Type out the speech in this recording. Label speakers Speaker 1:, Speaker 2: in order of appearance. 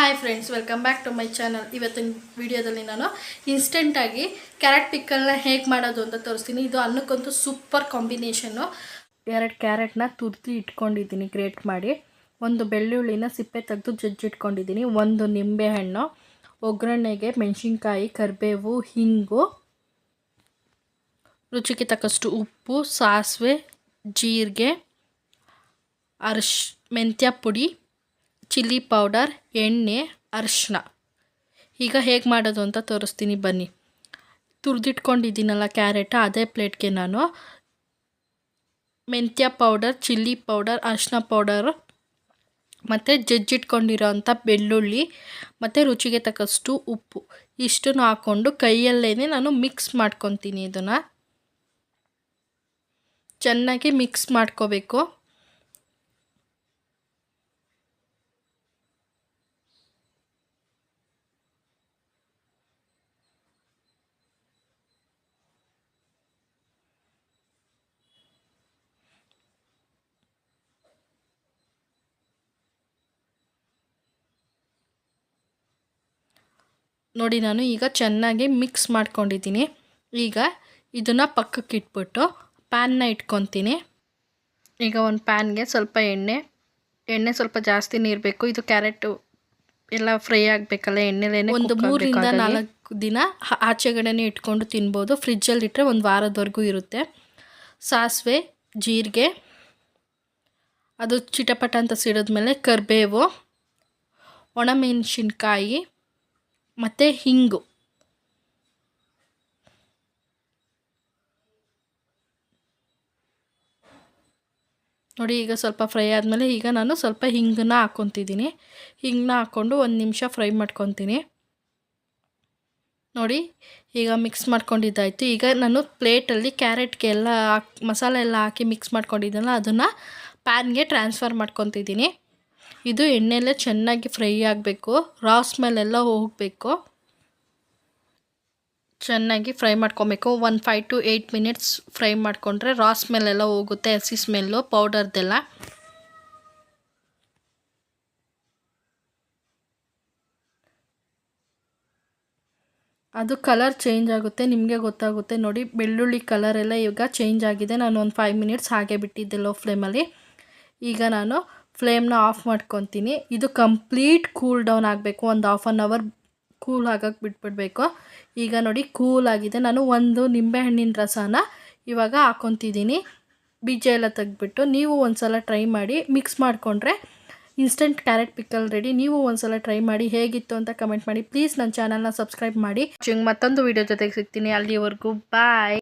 Speaker 1: Hi friends welcome back to my channel ಇವತ್ತಿನ ವಿಡಿಯೋದಲ್ಲಿ ನಾನು ಇನ್ಸ್ಟೆಂಟಾಗಿ ಕ್ಯಾರೆಟ್ ಪಿಕ್ಕಲ್ನ ಹೇಗೆ ಮಾಡೋದು ಅಂತ ತೋರಿಸ್ತೀನಿ. ಇದು ಅನ್ನಕ್ಕಂತೂ ಸೂಪರ್ ಕಾಂಬಿನೇಷನ್ನು ಎರಡು ಕ್ಯಾರೆಟ್ನ ತುರ್ತಿ ಇಟ್ಕೊಂಡಿದ್ದೀನಿ ಗ್ರೇಟ್ ಮಾಡಿ. ಒಂದು ಬೆಳ್ಳುಳ್ಳಿನ ಸಿಪ್ಪೆ ತೆಗೆದು ಜಜ್ಜಿಟ್ಕೊಂಡಿದ್ದೀನಿ. ಒಂದು ನಿಂಬೆಹಣ್ಣು ಒಗ್ಗರಣೆಗೆ ಮೆಣಸಿನ್ಕಾಯಿ, ಕರಿಬೇವು, ಹಿಂಗು, ರುಚಿಗೆ ತಕ್ಕಷ್ಟು ಉಪ್ಪು, ಸಾಸಿವೆ, ಜೀರಿಗೆ, ಅರ್ಶ್, ಮೆಂತ್ಯ ಪುಡಿ ಚಿಲ್ಲಿ ಪೌಡರ್, ಎಣ್ಣೆ ಅರಿಶಿನ ಈಗ ಹೇಗೆ ಮಾಡೋದು ಅಂತ ತೋರಿಸ್ತೀನಿ, ಬನ್ನಿ. ತುರಿದಿಟ್ಕೊಂಡಿದ್ದೀನಲ್ಲ ಕ್ಯಾರೆಟ್, ಅದೇ ಪ್ಲೇಟ್ಗೆ ನಾನು. ಮೆಂತ್ಯ ಪೌಡರ್, ಚಿಲ್ಲಿ ಪೌಡರ್ ಅರಿಶಿನ ಪೌಡರ್, ಮತ್ತು ಜಜ್ಜಿಟ್ಕೊಂಡಿರೋ ಅಂಥ ಬೆಳ್ಳುಳ್ಳಿ, ಮತ್ತು ರುಚಿಗೆ ತಕ್ಕಷ್ಟು ಉಪ್ಪು. ಇಷ್ಟನ್ನು ಹಾಕ್ಕೊಂಡು ಕೈಯಲ್ಲೇ ನಾನು ಮಿಕ್ಸ್ ಮಾಡ್ಕೊತೀನಿ ಇದನ್ನು. ಚೆನ್ನಾಗಿ ಮಿಕ್ಸ್ ಮಾಡ್ಕೋಬೇಕು. ನೋಡಿ ನಾನು ಈಗ ಚೆನ್ನಾಗಿ ಮಿಕ್ಸ್ ಮಾಡ್ಕೊಂಡಿದ್ದೀನಿ. ಈಗ ಇದನ್ನು ಪಕ್ಕಕ್ಕೆ ಇಟ್ಬಿಟ್ಟು ಪ್ಯಾನ್ನ ಇಟ್ಕೊತೀನಿ. ಈಗ ಒಂದು ಪ್ಯಾನ್ಗೆ ಸ್ವಲ್ಪ ಎಣ್ಣೆ ಎಣ್ಣೆ ಸ್ವಲ್ಪ ಜಾಸ್ತಿ ನೀರು ಬೇಕು. ಇದು ಕ್ಯಾರೆಟು ಎಲ್ಲ ಫ್ರೈ ಆಗಬೇಕಲ್ಲ ಎಣ್ಣೆಲೇ ಒಂದು ಮೂರಿಂದ ನಾಲ್ಕು ದಿನ ಆಚೆಗಡೆನೇ ಇಟ್ಕೊಂಡು ತಿನ್ಬೋದು. ಫ್ರಿಜ್ಜಲ್ಲಿ ಇಟ್ಟರೆ ಒಂದು ವಾರದವರೆಗೂ ಇರುತ್ತೆ. ಸಾಸಿವೆ ಜೀರಿಗೆ ಅದು ಚಿಟಪಟ ಅಂತ ಸಿಡಿದ್ಮೇಲೆ ಕರಿಬೇವು ಒಣಮೆಣಸಿನ್ಕಾಯಿ ಮತ್ತು ಹಿಂಗು. ನೋಡಿ, ಈಗ ಸ್ವಲ್ಪ ಫ್ರೈ ಆದಮೇಲೆ ಈಗ ನಾನು ಸ್ವಲ್ಪ ಹಿಂಗನ್ನ ಹಾಕ್ಕೊತಿದ್ದೀನಿ ಹಿಂಗನ್ನ ಹಾಕ್ಕೊಂಡು ಒಂದು ನಿಮಿಷ ಫ್ರೈ ಮಾಡ್ಕೊತೀನಿ. ನೋಡಿ, ಈಗ ಮಿಕ್ಸ್ ಮಾಡ್ಕೊಂಡಿದ್ದಾಯಿತು. ಈಗ ನಾನು ಪ್ಲೇಟಲ್ಲಿ ಕ್ಯಾರೆಟ್ಗೆ ಎಲ್ಲ ಹಾಕಿ ಮಸಾಲೆ ಎಲ್ಲ ಹಾಕಿ ಮಿಕ್ಸ್ ಮಾಡ್ಕೊಂಡಿದ್ದೆನಲ್ಲ, ಅದನ್ನು ಪ್ಯಾನ್ಗೆ ಟ್ರಾನ್ಸ್ಫರ್ ಮಾಡ್ಕೊತಿದ್ದೀನಿ. ಇದು ಎಣ್ಣೆಲ್ಲೇ ಚೆನ್ನಾಗಿ ಫ್ರೈ ಆಗಬೇಕು. ರಾ ಸ್ಮೆಲ್ಲೆಲ್ಲ ಹೋಗಬೇಕು. ಚೆನ್ನಾಗಿ ಫ್ರೈ ಮಾಡ್ಕೊಬೇಕು. ಒಂದು five to eight minutes fry ಮಾಡಿಕೊಂಡ್ರೆ ರಾ ಸ್ಮೆಲ್ಲೆಲ್ಲ ಹೋಗುತ್ತೆ, ಹಸಿ ಸ್ಮೆಲ್ಲು ಪೌಡರ್ದೆಲ್ಲ ಅದು ಕಲರ್ ಚೇಂಜ್ ಆಗುತ್ತೆ, ನಿಮಗೆ ಗೊತ್ತಾಗುತ್ತೆ. ನೋಡಿ, ಬೆಳ್ಳುಳ್ಳಿ ಕಲರೆಲ್ಲ ಈಗ ಚೇಂಜ್ ಆಗಿದೆ. ನಾನು ಒಂದು ಫೈವ್ ಮಿನಿಟ್ಸ್ ಹಾಗೆ ಬಿಟ್ಟಿದ್ದೆ ಲೋ ಫ್ಲೇಮಲ್ಲಿ ಈಗ ನಾನು ಫ್ಲೇಮ್ನ ಆಫ್ ಮಾಡ್ಕೊತೀನಿ. ಇದು ಕಂಪ್ಲೀಟ್ ಕೂಲ್ ಡೌನ್ ಆಗಬೇಕು. ಒಂದು ಹಾಫ್ ಆನ್ ಅವರ್ ಕೂಲ್ ಆಗೋಕ್ಕೆ ಬಿಟ್ಬಿಡಬೇಕು. ಈಗ ನೋಡಿ ಕೂಲ್ ಆಗಿದೆ. ನಾನು ಒಂದು ನಿಂಬೆಹಣ್ಣಿನ ರಸನ ಇವಾಗ ಹಾಕೊತಿದ್ದೀನಿ ಬೀಜ ಎಲ್ಲ ತೆಗೆದ್ಬಿಟ್ಟು ನೀವು ಒಂದು ಸಲ ಟ್ರೈ ಮಾಡಿ ಮಿಕ್ಸ್ ಮಾಡಿಕೊಂಡ್ರೆ ಇನ್ಸ್ಟೆಂಟ್ ಕ್ಯಾರೆಟ್ ಪಿಕ್ಕಲ್ ರೆಡಿ ನೀವು ಒಂದು ಸಲ ಟ್ರೈ ಮಾಡಿ ಹೇಗಿತ್ತು ಅಂತ ಕಮೆಂಟ್ ಮಾಡಿ. ಪ್ಲೀಸ್ ನನ್ನ ಚಾನಲ್ನ ಸಬ್ಸ್ಕ್ರೈಬ್ ಮಾಡಿ. ಮತ್ತೊಂದು ವೀಡಿಯೋ ಜೊತೆಗೆ ಸಿಗ್ತೀನಿ. ಅಲ್ಲಿವರೆಗೂ ಬಾಯ್